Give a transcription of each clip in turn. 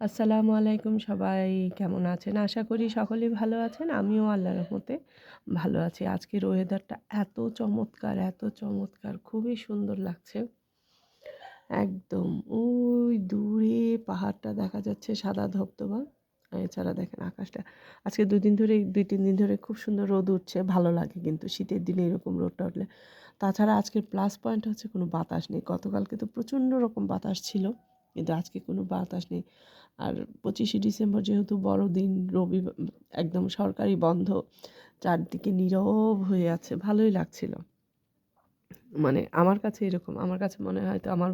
আসসালামু আলাইকুম সবাই, কেমন আছেন? আশা করি সকলেই ভালো আছেন, আমিও আল্লাহর রহমতে ভালো আছি। আজকের ওয়েদারটা এত চমৎকার এত চমৎকার, খুবই সুন্দর লাগছে। একদম, ওই দূরে পাহাড়টা দেখা যাচ্ছে সাদা ধবধবা। এছাড়া দেখেন আকাশটা, আজকে দুই দিন ধরে দুই তিন দিন ধরে খুব সুন্দর রোদ উঠছে, ভালো লাগে কিন্তু শীতের দিনে এরকম রোদটা উঠলে। তাছাড়া আজকের প্লাস পয়েন্ট হচ্ছে কোনো বাতাস নেই। গতকালকে তো প্রচণ্ড রকম বাতাস ছিল। কিন্তু আজকে কোনো বাতাস নেই। আর পঁচিশে ডিসেম্বর যেহেতু বড়দিন, রবি, একদম সরকারি বন্ধ, চারদিকে নীরব হয়ে আছে, ভালোই লাগছিল। মানে আমার কাছে এরকম, আমার কাছে মনে হয় তো আমার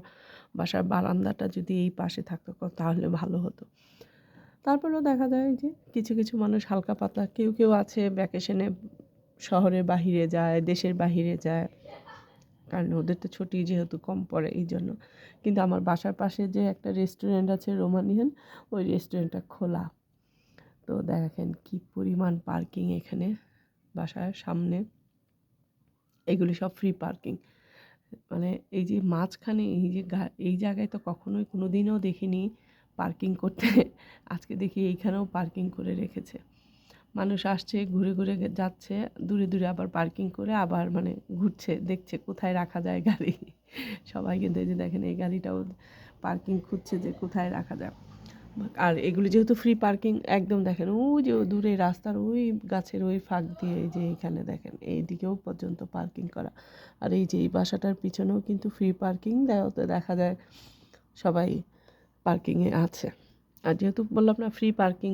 বাসার বারান্দাটা যদি এই পাশে থাকতো তাহলে ভালো হতো। তারপরেও দেখা যায় যে কিছু কিছু মানুষ হালকা পাতলা, কেউ কেউ আছে ভ্যাকেশনে শহরের বাহিরে যায়, দেশের বাহিরে যায়। কারণ ওদের তো ছুটি যেহেতু কম পড়ে এই জন্য। কিন্তু আমার বাসার পাশে যে একটা রেস্টুরেন্ট আছে রোমানিয়ান, ওই রেস্টুরেন্টটা খোলা। তো দেখেন কি পরিমাণ পার্কিং এখানে বাসার সামনে। এগুলি সব ফ্রি পার্কিং মানে এই যে মাঝখানে এই যে এই জায়গায় তো কখনোই কোনো দিনও দেখিনি পার্কিং করতে। আজকে দেখি এইখানেও পার্কিং করে রেখেছে। মানুষ আসছে, ঘুরে ঘুরে যাচ্ছে, দূরে দূরে আবার পার্কিং করে আবার মানে ঘুরছে, দেখছে কোথায় রাখা যায় গাড়ি। সবাই কিন্তু এই যে দেখেন এই গাড়িটাও পার্কিং খুঁজছে যে কোথায় রাখা যায়। আর এগুলি যেহেতু ফ্রি পার্কিং একদম দেখেন ওই যে দূরে রাস্তার ওই গাছের ওই ফাঁক দিয়ে এই যে এখানে দেখেন এই দিকেও পর্যন্ত পার্কিং করা। আর এই যে এই বাসাটার পিছনেও কিন্তু ফ্রি পার্কিং দেখা যায় সবাই পার্কিংয়ে আছে। আর যেহেতু বললাম না ফ্রি পার্কিং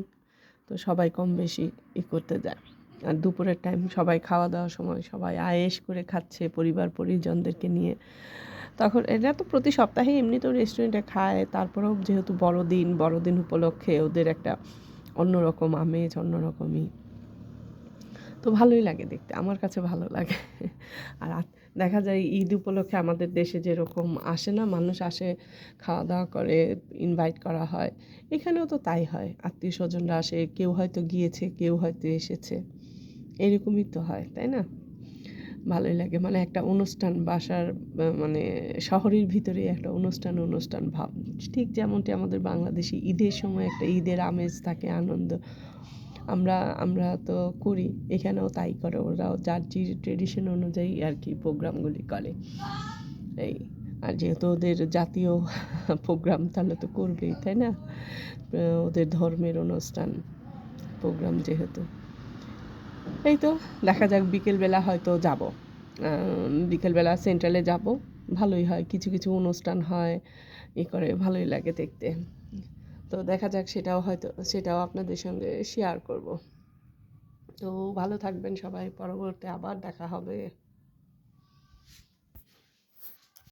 তো সবাই কম বেশি ই করতে যায়। আর দুপুরের টাইম সবাই খাওয়া দাওয়ার সময় সবাই আয়েস করে খাচ্ছে পরিবার পরিজনদেরকে নিয়ে। তখন এটা তো প্রতি সপ্তাহে এমনি তো রেস্টুরেন্টে খায়। তারপরেও যেহেতু বড়দিন বড়দিন উপলক্ষে ওদের একটা অন্যরকম আমেজ, অন্যরকমই। তো ভালোই লাগে দেখতে, আমার কাছে ভালো লাগে। আর দেখা যায় ঈদ উপলক্ষে আমাদের দেশে যেরকম আসে না, মানুষ আসে খাওয়া দাওয়া করে ইনভাইট করা হয়। এখানেও তো তাই হয় আত্মীয় স্বজনরা আসে, কেউ হয়তো গিয়েছে, কেউ হয়তো এসেছে। এরকমই তো হয়, তাই না? ভালোই লাগে মানে একটা অনুষ্ঠান, বাসার মানে শহরের ভিতরে একটা অনুষ্ঠান অনুষ্ঠান ভাব। ঠিক যেমনটি আমাদের বাংলাদেশি ঈদের সময় একটা ঈদের আমেজ থাকে, আনন্দ। আমরা আমরা তো করি, এখানেও তাই করে। ওরাও যার যে ট্রেডিশন অনুযায়ী আর কি প্রোগ্রামগুলি করে। এই, আর যেহেতু ওদের জাতীয় প্রোগ্রাম তাহলে তো করবেই, তাই না? ওদের ধর্মের অনুষ্ঠান প্রোগ্রাম যেহেতু। এই তো, দেখা যাক বিকেলবেলা হয়তো যাব। বিকেলবেলা সেন্ট্রালে যাব। ভালোই হয়, কিছু কিছু অনুষ্ঠান হয়, এ করে ভালোই লাগে দেখতে। তো দেখা যাক সেটাও হয়তো, সেটাও আপনাদের সঙ্গে শেয়ার করব। তো ভালো থাকবেন সবাই, পরবর্তী আবার দেখা হবে।